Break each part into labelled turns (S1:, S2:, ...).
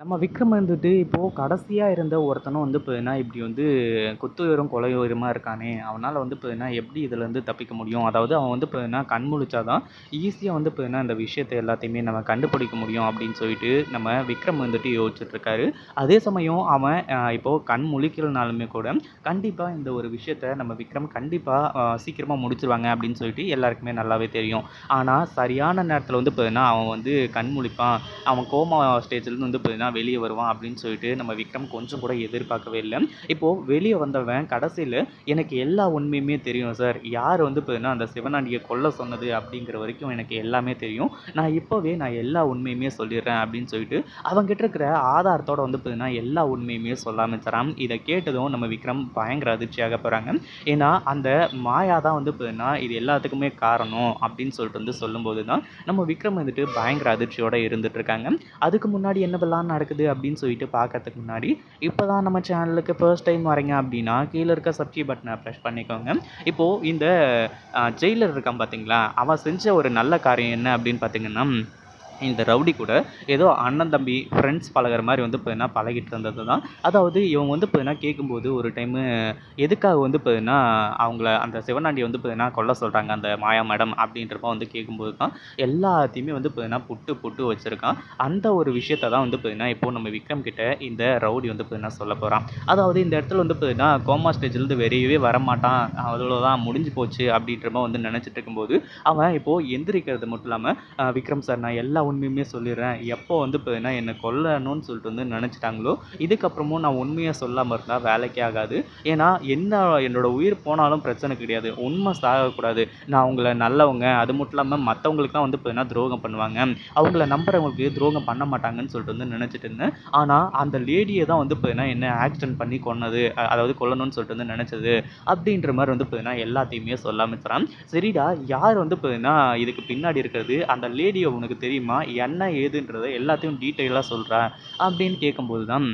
S1: நம்ம விக்ரம் வந்துட்டு இப்போது கடைசியாக இருந்த ஒருத்தனும் வந்து பார்த்தீங்கன்னா இப்படி வந்து குத்துயிரும் கொலையுயிருமா இருக்கானே. அவனால் வந்து பார்த்தீங்கன்னா எப்படி இதுலேருந்து தப்பிக்க முடியும்? அதாவது அவன் வந்து பார்த்தீங்கன்னா கண் முழிச்சா தான் ஈஸியாக வந்து பார்த்தீங்கன்னா இந்த விஷயத்தை எல்லாத்தையுமே நம்ம கண்டுபிடிக்க முடியும் அப்படின்னு சொல்லிட்டு நம்ம விக்ரம் வந்துட்டு யோசிச்சுட்ருக்காரு அதே சமயம் அவன் இப்போது கண் முழிக்கிறனாலுமே கூட கண்டிப்பாக இந்த ஒரு விஷயத்த நம்ம விக்ரம் கண்டிப்பாக சீக்கிரமாக முடிச்சிருவாங்க அப்படின்னு சொல்லிட்டு எல்லாருக்குமே நல்லாவே தெரியும். ஆனால் சரியான நேரத்தில் வந்து பார்த்தீங்கன்னா அவன் வந்து கண் முழிப்பான். அவன் கோமா ஸ்டேஜ்லேருந்து வந்து பார்த்தீங்கன்னா வெளியே வருவான் அப்படின்னு சொல்லிட்டு நம்ம விக்ரம் கொஞ்சம் கூட எதிர்பார்க்கவே இல்லை. இப்போது வெளியே வந்தவன் கடைசியில் எனக்கு எல்லா உண்மையுமே தெரியும் சார். யார் வந்து பார்த்தீங்கன்னா அந்த சிவனாண்டியை கொல்ல சொன்னது அப்படிங்கிற வரைக்கும் எனக்கு எல்லாமே தெரியும். நான் இப்போவே நான் எல்லா உண்மையுமே சொல்லிடுறேன் அப்படின்னு சொல்லிட்டு அவங்ககிட்ட இருக்கிற ஆதாரத்தோட வந்து பார்த்தீங்கன்னா எல்லா உண்மையுமே சொல்ல ஆரம்பிச்சிடறான் இதை கேட்டதும் நம்ம விக்ரம் பயங்கர அதிர்ச்சியாக போகிறாங்க ஏன்னா அந்த மாயா தான் வந்து பார்த்தீங்கன்னா இது எல்லாத்துக்குமே காரணம் அப்படின்னு சொல்லிட்டு வந்து சொல்லும்போது தான் நம்ம விக்ரம் வந்துட்டு பயங்கர அதிர்ச்சியோடு இருந்துட்டு இருக்காங்க. அதுக்கு முன்னாடி என்னவெல்லாம் நடக்குது அப்படின்னு சொல்லிட்டு பார்க்கறதுக்கு முன்னாடி இப்போ தான் நம்ம சேனலுக்கு ஃபர்ஸ்ட் டைம் வரீங்க அப்படின்னா கீழே இருக்க சப்ஸ்கிரைப் பட்டனை ப்ரெஸ் பண்ணிக்கோங்க. இப்போது இந்த ஜெயிலர் இருக்கான் பார்த்தீங்களா அவன் செஞ்ச ஒரு நல்ல காரியம் என்ன அப்படின்னு பார்த்தீங்கன்னா இந்த ரவுடி கூட ஏதோ அண்ணன் தம்பி ஃப்ரெண்ட்ஸ் பழகுற மாதிரி வந்து பார்த்தீங்கன்னா பழகிட்டு இருந்தது தான் அதாவது இவங்க வந்து பார்த்தீங்கன்னா கேட்கும்போது ஒரு டைமு எதுக்காக வந்து பார்த்தீங்கன்னா அவங்கள அந்த சிவனாண்டி வந்து பார்த்தீங்கன்னா கொல்ல சொல்கிறாங்க அந்த மாயா மேடம் அப்படின்றப்ப வந்து கேட்கும்போது தான் எல்லாத்தையுமே வந்து பார்த்தீங்கன்னா புட்டு புட்டு வச்சுருக்கான். அந்த ஒரு விஷயத்த தான் வந்து பார்த்தீங்கன்னா இப்போது நம்ம விக்ரம் கிட்ட இந்த ரவுடி வந்து பார்த்தீங்கன்னா சொல்ல போகிறான் அதாவது இந்த இடத்துல வந்து பார்த்தீங்கன்னா கோமா ஸ்டேஜ்லேருந்து வெளியவே வரமாட்டான். அவ்வளோதான் முடிஞ்சு போச்சு அப்படின்றப்ப வந்து நினச்சிட்டு இருக்கும்போது அவன் இப்போது எந்திரிக்கிறது மட்டும் இல்லாமல் விக்ரம் சார் நான் எல்லா உண்மையுமே சொல்லிடுறேன். எப்போ வந்து பார்த்தீங்கன்னா என்னை கொல்லணும்னு சொல்லிட்டு வந்து நினச்சிட்டாங்களோ இதுக்கப்புறமும் நான் உண்மையை சொல்லாமல் இருந்தால் வேலைக்கே ஆகாது. ஏன்னா என்ன என்னோடய உயிர் போனாலும் பிரச்சனை கிடையாது. உண்மை சாகக்கூடாது. நான் அவங்கள நல்லவங்க அது மட்டும் இல்லாமல் மற்றவங்களுக்கு தான் வந்து பார்த்தீங்கன்னா துரோகம் பண்ணுவாங்க. அவங்கள நம்புறவங்களுக்கு துரோகம் பண்ண மாட்டாங்கன்னு சொல்லிட்டு வந்து நினச்சிட்டு இருந்தேன். ஆனால் அந்த லேடியை தான் வந்து பார்த்தீங்கன்னா என்ன ஆக்சிடென்ட் பண்ணி கொன்னது. அதாவது கொல்லணும்னு சொல்லிட்டு வந்து நினச்சது. அப்படின்ற மாதிரி வந்து பார்த்தீங்கன்னா எல்லாத்தையுமே சொல்ல ஆரம்பிச்சிடான் சரிடா யார் வந்து பார்த்தீங்கன்னா இதுக்கு பின்னாடி இருக்கிறது? அந்த லேடியை உனக்கு தெரியுமா? என்ன ஏதுன்றதை எல்லாத்தையும் டீட்டெயிலாக சொல்கிறேன் அப்படின்னு கேட்கும்போது தான்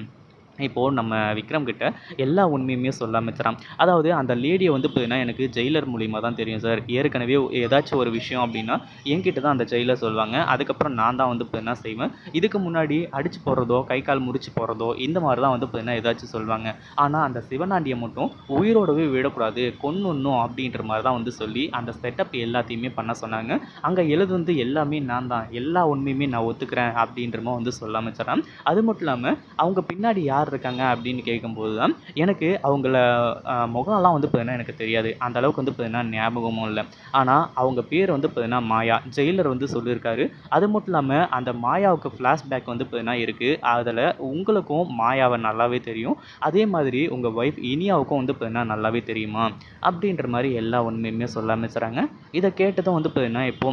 S1: இப்போது நம்ம விக்ரம் கிட்ட எல்லா உண்மையுமே சொல்ல ஆரம்பிச்சிடான் அதாவது அந்த லேடியை வந்து பார்த்தீங்கன்னா எனக்கு ஜெயிலர் மூலியமாக தான் தெரியும் சார். ஏற்கனவே ஏதாச்சும் ஒரு விஷயம் அப்படின்னா என்கிட்ட தான் அந்த ஜெயிலர் சொல்லுவாங்க. அதுக்கப்புறம் நான் தான் வந்து பார்த்தீங்கன்னா செய்வேன். இதுக்கு முன்னாடி அடித்து போடுறதோ கை கால் முடிச்சு போடுறதோ இந்த மாதிரி தான் வந்து பார்த்தீங்கன்னா ஏதாச்சும் சொல்லுவாங்க. ஆனால் அந்த சிவனாண்டியை மட்டும் உயிரோடவே விடக்கூடாது கொன்னுணும் அப்படின்ற மாதிரி தான் வந்து சொல்லி அந்த செட்டப் எல்லாத்தையுமே பண்ண சொன்னாங்க. அங்கே எழுதுந்து எல்லாமே நான் தான். எல்லா உண்மையுமே நான் ஒத்துக்கிறேன் அப்படின்றமா வந்து சொல்ல ஆரம்பிச்சிடறான். அது மட்டும் இல்லாமல் அவங்க பின்னாடி யார் யார் இருக்காங்க அப்படின்னு கேட்கும்போது தான் எனக்கு அவங்கள முகம்லாம் வந்து பார்த்தீங்கன்னா எனக்கு தெரியாது. அந்த அளவுக்கு வந்து பார்த்தீங்கன்னா ஞாபகமும் இல்லை. ஆனால் அவங்க பேர் வந்து பார்த்தீங்கன்னா மாயா. ஜெயிலர் வந்து சொல்லியிருக்காரு. அது மட்டும் இல்லாமல் அந்த மாயாவுக்கு ஃப்ளாஷ்பேக் வந்து பார்த்தீங்கன்னா இருக்குது அதில் உங்களுக்கும் மாயாவை நல்லாவே தெரியும். அதே மாதிரி உங்கள் ஒய்ஃப் இனியாவுக்கும் வந்து பார்த்தீங்கன்னா நல்லாவே தெரியுமா? அப்படின்ற மாதிரி எல்லா உண்மையுமே சொல்ல ஆரம்பிச்சுறாங்க இதை கேட்டதும் வந்து பார்த்தீங்கன்னா இப்போ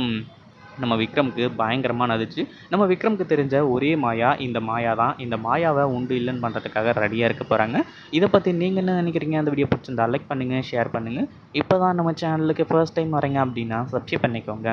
S1: நம்ம விக்ரமுக்கு பயங்கரமாக நதிச்சு நம்ம விக்ரமுக்கு தெரிஞ்ச ஒரே மாயா இந்த மாயா தான் இந்த மாயாவை உண்டு இல்லைன்னு பண்ணுறதுக்காக ரெடியாக இருக்க போகிறாங்க இதை பற்றி நீங்கள் என்ன நினைக்கிறீங்க? அந்த வீடியோ பிடிச்சிருந்தா லைக் பண்ணுங்கள் ஷேர் பண்ணுங்கள் இப்போ தான் நம்ம சேனலுக்கு ஃபர்ஸ்ட் டைம் வரீங்க அப்படின்னா சப்ஸ்கிரைப் பண்ணிக்கோங்க.